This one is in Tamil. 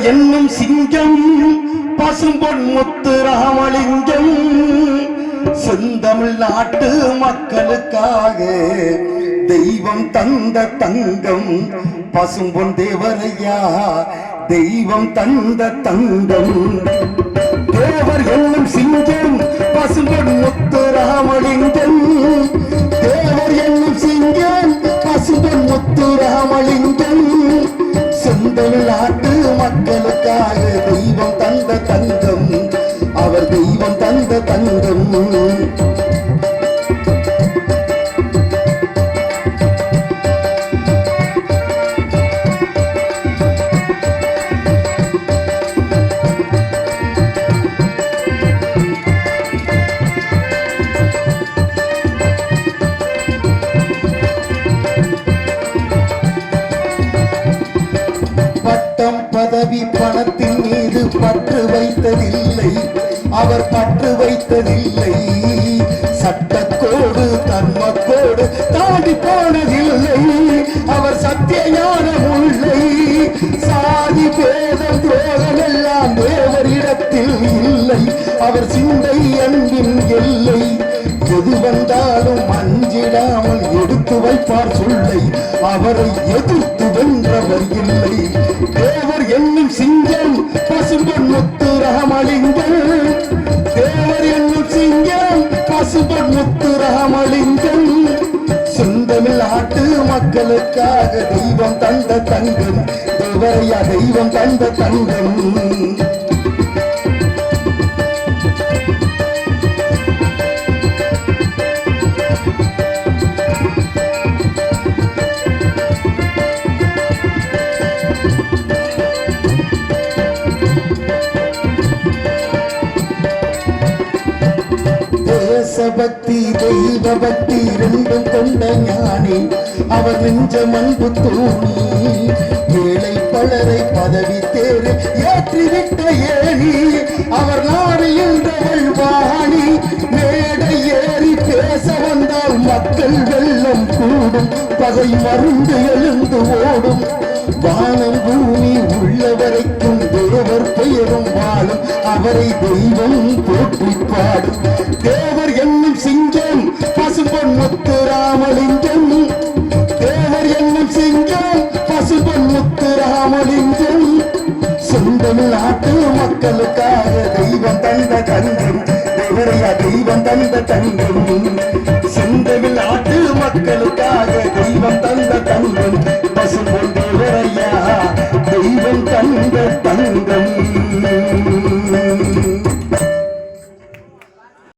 என்னும் சிங்கம் பசும்பொன் முத்து ராமலிங்கம். செந்தமிழ் நாட்டு மக்களுக்காக தெய்வம் தந்த தங்கம் பசும்பொன் தேவரையா தெய்வம் தந்த தங்கம். பட்டம் பணத்தின் மீது பற்று வைத்ததில்லை. அவர் பற்று வைத்ததில்லை. சட்டக்கோடு தர்மக்கோடு தாண்டி போனதில்லை. அவர் சத்திய ஞானம் உள்ளை சாதி பேதம் துரோகம் எல்லாம் தேவரிடத்தில் இல்லை. அவர் சிந்தை அன்பின் எல்லை. எது வந்தாலும் அஞ்சிடாமல் எடுத்து வைப்பார் சொல்லை. அவரை எதிர்த்து வென்றவர் இல்லை. என்னும் சிங்கம் பசும்பொன் முத்து ரகமளிங்கள் தேவர் என்னும் சிங்கம் பசும்பொன் முத்து ரகமளிங்கள் செந்தமிழ் ஆட்டு மக்களுக்காக தெய்வம் தந்த தங்கம். தேவரையா தெய்வம் தந்த தங்கம். தேசபக்தி தெய்வ பக்தி ரெண்டும் கொண்ட ஞானி. அவர் நெஞ்ச மன்பு தூணி ஏழை பலரை பதவி தேறு ஏற்றிவிட்ட ஏழி அவர் நாடு என்றவள் வாணி மேடை ஏறி பேச வந்தால் மக்கள் வெள்ளம் கூடும். பகை மருந்து எழுந்து ஓடும். வானம் பூமி உள்ள வரைக்கும் தேவர் பெயரும் வாழும். அவரை தெய்வம் போற்றி பாடும். சிங்கம் பசுபன் முத்துராமலிங்கம் செந்தமிழ்நாட்டு மக்களுக்காக தெய்வம் தந்த தங்கம் தேவரையா தெய்வம் தந்த தங்கம். செந்தமிழ்நாட்டு மக்களுக்காக தெய்வம் தந்த தங்கம் பசுபன் தேவரையா தெய்வம் தந்த தங்கம்.